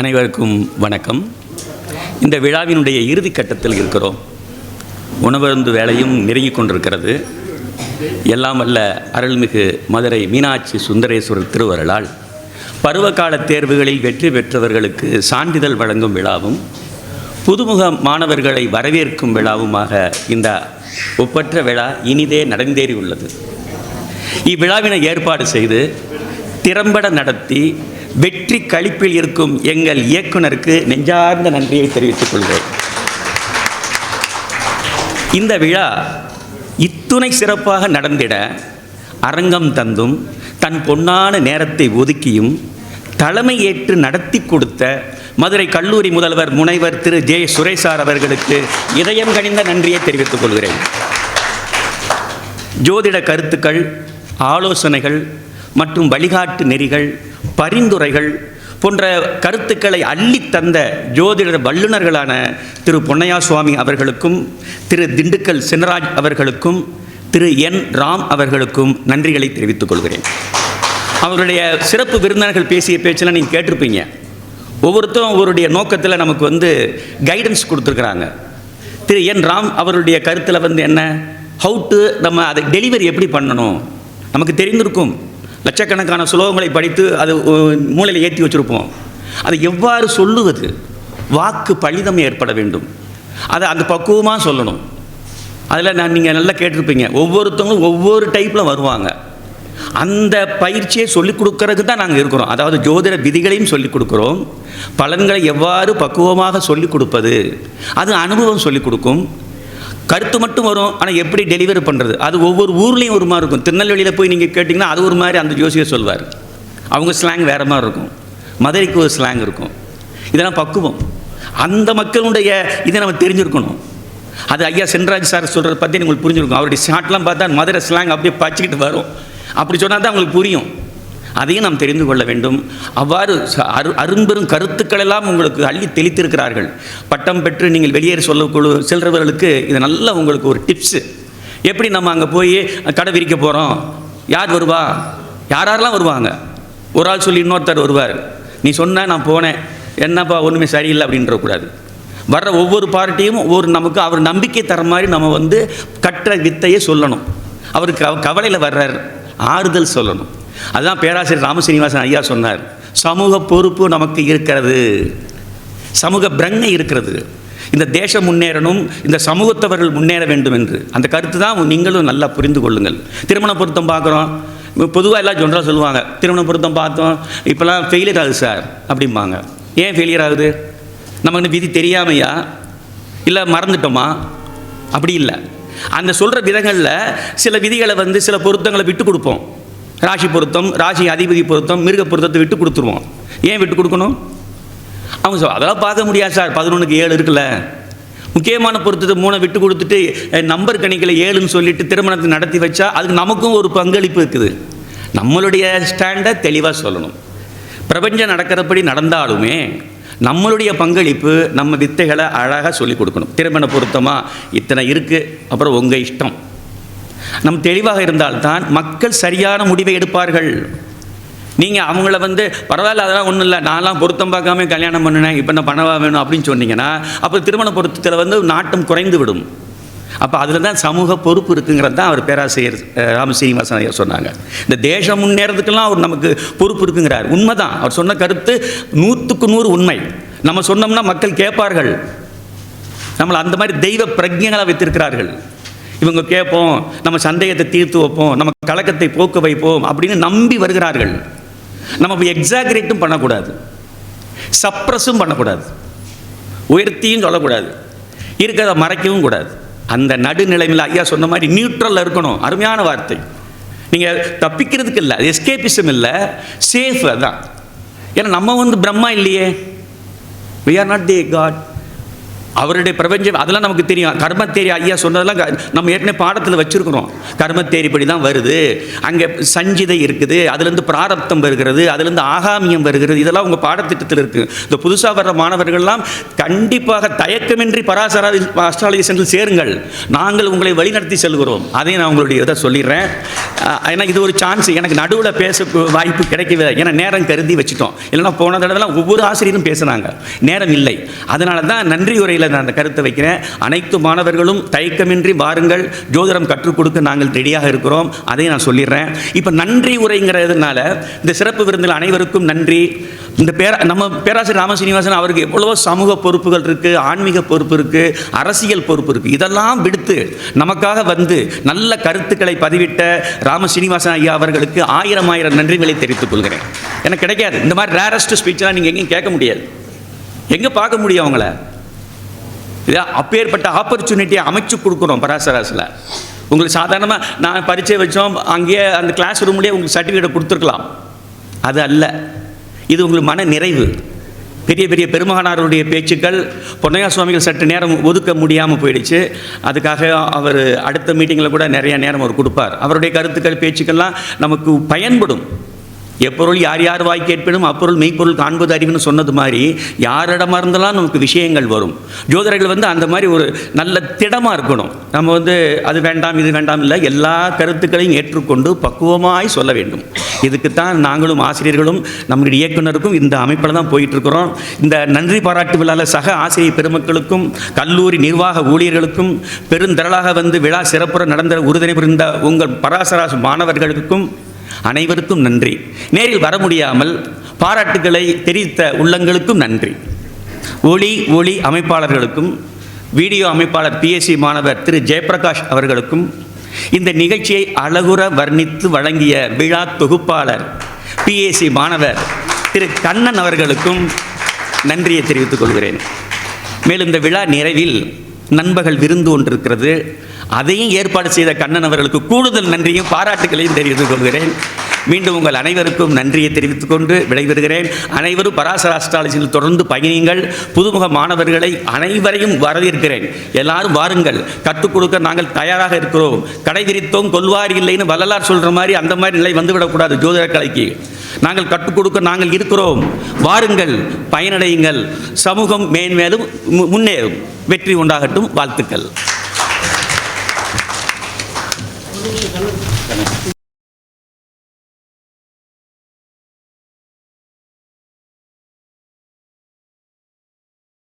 அனைவருக்கும் வணக்கம். இந்த விழாவினுடைய இறுதி கட்டத்தில் இருக்கிறோம். உணவருந்து வேலையும் நெருங்கிக் கொண்டிருக்கிறது. எல்லாம் வல்ல அருள்மிகு மதுரை மீனாட்சி சுந்தரேஸ்வரர் திருவருளால். பருவகால தேர்வுகளில் வெற்றி பெற்றவர்களுக்கு சான்றிதழ் வழங்கும் விழாவும் புதுமுக மாணவர்களை வரவேற்கும் விழாவுமாக இந்த ஒப்பற்ற விழா இனிதே நடந்தேறி உள்ளது இவ்விழாவினை ஏற்பாடு செய்து திறம்பட நடத்தி வெற்றி கழிப்பில் இருக்கும் எங்கள் இயக்குனருக்கு நெஞ்சார்ந்த நன்றியை தெரிவித்துக் கொள்கிறேன். இந்த விழா இத்துணை சிறப்பாக நடந்திட அரங்கம் தந்தும் தன் பொன்னான நேரத்தை ஒதுக்கியும் தலைமை ஏற்று நடத்தி கொடுத்த மதுரை கல்லூரி முதல்வர் முனைவர் திரு. ஜே. சுரேசார் அவர்களுக்கு இதயம் கனிந்த நன்றியை தெரிவித்துக் கொள்கிறேன். ஜோதிட கருத்துக்கள் ஆலோசனைகள் மற்றும் வழிகாட்டு நெறிகள் பரிந்துரைகள் போன்ற கருத்துக்களை அள்ளித் தந்த ஜோதிட வல்லுநர்களான திரு பொன்னையா சுவாமி அவர்களுக்கும் திரு திண்டுக்கல் சினராஜ் அவர்களுக்கும் திரு என் ராம் அவர்களுக்கும் நன்றிகளை தெரிவித்துக் கொள்கிறேன். அவருடைய சிறப்பு விருந்தினர்கள் பேசிய பேச்செல்லாம் நீங்கள் கேட்டிருப்பீங்க. ஒவ்வொருத்தரும் அவருடைய நோக்கத்தில் நமக்கு வந்து கைடன்ஸ் கொடுத்துருக்குறாங்க. திரு என் ராம் அவருடைய கருத்தில் வந்து என்ன? ஹவு டு நம்ம அதை டெலிவரி எப்படி பண்ணணும்? நமக்கு தெரிந்திருக்கும். லட்சக்கணக்கான சுலோகங்களை படித்து அது மூளையில் ஏற்றி வச்சுருப்போம். அதை எவ்வாறு சொல்லுவது? வாக்கு பலிதம் ஏற்பட வேண்டும். அதை அந்த பக்குவமாக சொல்லணும். அதில் நான் நீங்கள் நல்லா கேட்டிருப்பீங்க. ஒவ்வொருத்தவங்களும் ஒவ்வொரு டைப்பில் வருவாங்க. அந்த பயிற்சியை சொல்லிக் கொடுக்கறதுக்கு தான் நாங்கள் இருக்கிறோம். அதாவது ஜோதிட விதிகளையும் சொல்லிக் கொடுக்குறோம். பலன்களை எவ்வாறு பக்குவமாக சொல்லிக் கொடுப்பது? அது அனுபவம் சொல்லிக் கொடுக்கும். கருத்து மட்டும் வரும் ஆனால் எப்படி டெலிவரி பண்ணுறது அது ஒவ்வொரு ஊர்லேயும் ஒரு மாதிரி இருக்கும். திருநெல்வேலியில் போய் நீங்கள் கேட்டிங்கன்னா அது ஒரு மாதிரி அந்த ஜோசியர் சொல்வார். அவங்க ஸ்லாங் வேறு மாதிரி இருக்கும். மதுரைக்கு ஒரு ஸ்லாங் இருக்கும். இதெல்லாம் பக்குவம். அந்த மக்களுடைய இதை நம்ம தெரிஞ்சிருக்கணும். அது ஐயா சென்ராஜ் சார் சொல்கிறத பற்றி உங்களுக்கு புரிஞ்சிருக்கும். அவருடைய ஷார்ட்லாம் பார்த்தா மதுரை ஸ்லாங் அப்படியே பச்சிக்கிட்டு வரும். அப்படி சொன்னால் தான் உங்களுக்கு புரியும். அதையும் நாம் தெரிந்து கொள்ள வேண்டும். அவ்வாறு அரு அரும்பெரும் கருத்துக்கள் எல்லாம் உங்களுக்கு அள்ளி தெளித்திருக்கிறார்கள். பட்டம் பெற்று நீங்கள் வெளியேறி சொல்ல செல்றவர்களுக்கு இது நல்ல உங்களுக்கு ஒரு டிப்ஸு எப்படி நம்ம அங்கே போய் கடை விரிக்க போகிறோம் யார் வருவா? யாரெல்லாம் வருவாங்க? ஒரு ஆள் சொல்லி இன்னொருத்தர் வருவார். நீ சொன்ன நான் போனேன். என்னப்பா ஒன்றுமே சரியில்லை அப்படின்றக்கூடாது வர்ற ஒவ்வொரு பார்ட்டியும் ஒவ்வொரு நமக்கு அவர் நம்பிக்கை தர மாதிரி நம்ம வந்து கற்ற வித்தையை சொல்லணும். அவருக்கு கவலையில் வர்றார். ஆறுதல் சொல்லணும். அதுதான் பேராசிரியர் ராமசீனிவாசன் ஐயா சொன்னார். சமூக பொறுப்பு நமக்கு இருக்கிறது. சமூக பிரங்கை இருக்கிறது. இந்த தேசம் முன்னேறணும் இந்த சமூகத்தவர்கள் முன்னேற வேண்டும் என்று. அந்த கருத்து தான் நீங்களும் நல்லா புரிந்து கொள்ளுங்கள். திருமண பொருத்தம் பார்க்குறோம். பொதுவாக எல்லாம் ஜொன்றாக சொல்லுவாங்க. திருமண பொருத்தம் பார்த்தோம். இப்போலாம் ஃபெயிலியர் ஆகுது சார் அப்படிம்பாங்க. ஏன் ஃபெயிலியர் ஆகுது? நமக்கு விதி தெரியாமையா? இல்லை மறந்துட்டோமா? அப்படி இல்லை. அந்த சொல்கிற விதங்களில் சில விதிகளை வந்து சில பொருத்தங்களை விட்டு கொடுப்போம். ராசி பொருத்தம் ராசி அதிபதி பொருத்தம் மிருக பொருத்தத்தை விட்டு கொடுத்துருவோம். ஏன் விட்டு கொடுக்கணும்? அவங்க சார் அதெல்லாம் பார்க்க முடியாது சார். பதினொன்றுக்கு ஏழு இருக்குல்ல. முக்கியமான பொருத்தத்தை மூணை விட்டு கொடுத்துட்டு நம்பர் கணிக்கில் ஏழுன்னு சொல்லிட்டு திருமணத்தை நடத்தி வச்சா அதுக்கு நமக்கும் ஒரு பங்களிப்பு இருக்குது. நம்மளுடைய ஸ்டாண்டை தெளிவாக சொல்லணும். பிரபஞ்சம் நடக்கிறபடி நடந்தாலுமே நம்மளுடைய பங்களிப்பு நம்ம வித்தைகளை அழகாக சொல்லிக் கொடுக்கணும். திருமண பொருத்தமாக இத்தனை இருக்குது அப்புறம் உங்கள் இஷ்டம். நம் தெளிவாக இருந்தால்தான் மக்கள் சரியான முடிவை எடுப்பார்கள். நீங்கள் அவங்கள வந்து பரவாயில்ல அதெல்லாம் ஒன்றும் இல்லை. நான்லாம் பொருத்தம் பார்க்காம கல்யாணம் பண்ணினேன். இப்போ நான் பணவா வேணும்? அப்படின்னு சொன்னீங்கன்னா அப்போ திருமண பொருத்தத்தில் வந்து நாட்டம் குறைந்து விடும். அப்போ அதில் தான் சமூக பொறுப்பு இருக்குங்கிறது தான் அவர் பேராசிரியர் ராம சீனிவாசன் ஐயா சொன்னாங்க. இந்த தேசம் முன்னேறதுக்கெல்லாம் அவர் நமக்கு பொறுப்பு இருக்குங்கிறார். உண்மை தான் அவர் சொன்ன கருத்து நூற்றுக்கு நூறு உண்மை. நம்ம சொன்னோம்னா மக்கள் கேட்பார்கள். நம்மளை அந்த மாதிரி தெய்வ பிரஜைகளாக வைத்திருக்கிறார்கள். இவங்க கேட்போம் நம்ம சந்தேகத்தை தீர்த்து வைப்போம் நம்ம கலக்கத்தை போக்க வைப்போம் அப்படின்னு நம்பி வருகிறார்கள். நம்ம எக்ஸாகரேட்டும் பண்ணக்கூடாது. சப்ரஸும் பண்ணக்கூடாது. உயர்த்தியும் சொல்லக்கூடாது. இருக்கிறத மறைக்கவும் கூடாது. அந்த நடுநிலைமையில் ஐயா சொன்ன மாதிரி நியூட்ரலில் இருக்கணும். அருமையான வார்த்தை. நீங்கள் தப்பிக்கிறதுக்கு இல்லை எஸ்கேபிசம் இல்லை சேஃப் அதான். ஏன்னா நம்ம வந்து பிரம்மா இல்லையே. We are not the god அவருடைய பிரபஞ்சம் அதெல்லாம் நமக்கு தெரியும். கர்மத்தேரி ஐயா சொன்னதெல்லாம் க- நம்ம ஏற்கனவே பாடத்தில் வச்சுருக்கிறோம். கர்மத்தேரிப்படி தான் வருது. அங்கே சஞ்சிதை இருக்குது அதுலேருந்து பிராரப்தம் வருகிறது அதுலேருந்து ஆகாமியம் வருகிறது. இதெல்லாம் உங்கள் பாடத்திட்டத்தில் இருக்குது இந்த புதுசாக வர்ற மாணவர்கள்லாம் கண்டிப்பாக தயக்கமின்றி பராசரா அஸ்ட்ராலஜி சென்டரில் சேருங்கள். நாங்கள் உங்களை வழிநடத்தி செல்கிறோம். அதையும் நான் உங்களுடைய இதை சொல்லிடுறேன். ஏன்னா இது ஒரு சான்ஸ் எனக்கு நடுவில் பேச வாய்ப்பு கிடைக்கவே ஏன்னா நேரம் கருதி வச்சுட்டோம். இல்லைன்னா போன தடவைலாம் ஒவ்வொரு ஆசிரியரும் பேசுனாங்க. நேரம் இல்லை. அதனால தான் நன்றி உரையில் நான் அந்த கருத்தை வைக்கிறேன். அனைத்து மாணவர்களும் தயக்கமின்றி வாருங்கள். ஜோதிடம் கற்றுக் கொடுக்க நாங்கள் ரெடியாக இருக்கிறோம். அதை நான் சொல்லிடுறேன். இப்போ நன்றி உரைங்கிறதுனால இந்த சிறப்பு விருந்தில் அனைவருக்கும் நன்றி. இந்த பேர நம்ம பேராசிரியர் ராமசீனிவாசன் அவருக்கு எவ்வளவோ சமூக பொறுப்புகள் இருக்குது ஆன்மீக பொறுப்பு இருக்குது அரசியல் பொறுப்பு இருக்குது இதெல்லாம் விடுத்து நமக்காக வந்து நல்ல கருத்துக்களை பதிவிட்ட ராமசீனிவாசன் ஐயா அவர்களுக்கு ஆயிரம் ஆயிரம் நன்றிகளை தெரிவித்துக் கொள்கிறேன். எனக்கு கிடைக்காது. இந்த மாதிரி ரேரஸ்ட் ஸ்பீச்செலாம் நீங்கள் எங்கேயும் கேட்க முடியாது. எங்கே பார்க்க முடியும் அவங்கள? இதா அப்பேற்பட்ட ஆப்பர்ச்சுனிட்டியை அமைச்சு கொடுக்குறோம் பராசராசில் உங்களுக்கு சாதாரணமாக நான் பரீட்சை வச்சோம் அங்கேயே அந்த கிளாஸ் ரூம்லேயே உங்களுக்கு சர்டிஃபிகேட் கொடுத்துருக்கலாம். அது அல்ல. இது உங்களுக்கு மன நிறைவு. பெரிய பெரிய பெருமகனாருடைய பேச்சுக்கள் பொன்னையா சுவாமிகள் சற்று நேரம் ஒதுக்க முடியாமல் போயிடுச்சு. அதுக்காக அவர் அடுத்த மீட்டிங்கில் கூட நிறைய நேரம் அவர் கொடுப்பார். அவருடைய கருத்துக்கள் பேச்சுக்கள்லாம் நமக்கு பயன்படும். எப்பொருள் யார் யார் வாய் கேட்பினும் அப்பொருள் மெய்ப்பொருள் காண்பது அறிவுன்னு சொன்னது மாதிரி யாரிடமா இருந்தாலும் நமக்கு விஷயங்கள் வரும். ஜோதிடர்கள் வந்து அந்த மாதிரி ஒரு நல்ல திடமாக இருக்கணும். நம்ம வந்து அது வேண்டாம் இது வேண்டாம் இல்லை எல்லா கருத்துக்களையும் ஏற்றுக்கொண்டு பக்குவமாய் சொல்ல வேண்டும். இதுக்குத்தான் நாங்களும் ஆசிரியர்களும் நம்முடைய இயக்குனருக்கும் இந்த அமைப்பில் தான் போயிட்டுருக்குறோம். இந்த நன்றி பாராட்டு விழாவில் சக ஆசிரியர் பெருமக்களுக்கும் கல்லூரி நிர்வாக ஊழியர்களுக்கும் பெருந்திரளாக வந்து விழா சிறப்புற நடந்த உறுதுணை புரிந்த உங்கள் பராசராசு மாணவர்களுக்கும் அனைவருக்கும் நன்றி. நேரில் வர முடியாமல் பாராட்டுக்களை தெரிவித்த உள்ளங்களுக்கும் நன்றி. ஒளி ஒளி அமைப்பாளர்களுக்கும் வீடியோ அமைப்பாளர் பிஎஸ்சி மாணவர் திரு ஜெயபிரகாஷ் அவர்களுக்கும் இந்த நிகழ்ச்சியை அழகுற வர்ணித்து வழங்கிய விழா தொகுப்பாளர் பிஎஸ்சி மாணவர் திரு கண்ணன் அவர்களுக்கும் நன்றியை தெரிவித்துக் கொள்கிறேன். மேலும் இந்த விழா நிறைவில் நண்பர்கள் விருந்து ஒன்று இருக்கிறது அதையும் ஏற்பாடு செய்த கண்ணன் அவர்களுக்கு கூடுதல் நன்றியும் பாராட்டுகளையும் தெரிவித்துக் கொள்கிறேன். மீண்டும் உங்கள் அனைவருக்கும் நன்றியை தெரிவித்துக் கொண்டு விடைபெறுகிறேன். அனைவரும் பராசர அஸ்ட்ராலஜியில் தொடர்ந்து பயணியுங்கள். புதுமுக மாணவர்களை அனைவரையும் வரவேற்கிறேன். எல்லாரும் வாருங்கள். கற்றுக் கொடுக்க நாங்கள் தயாராக இருக்கிறோம். கடை விரித்தோம் கொள்வார் இல்லைன்னு வள்ளலார் சொல்கிற மாதிரி அந்த மாதிரி நிலை வந்துவிடக்கூடாது ஜோதிட கலைக்கு நாங்கள் கற்றுக் கொடுக்க நாங்கள் இருக்கிறோம். வாருங்கள் பயனடையுங்கள். சமூகம் மேன்மேலும் மு- முன்னேறும். வெற்றி உண்டாகட்டும். வாழ்த்துக்கள்.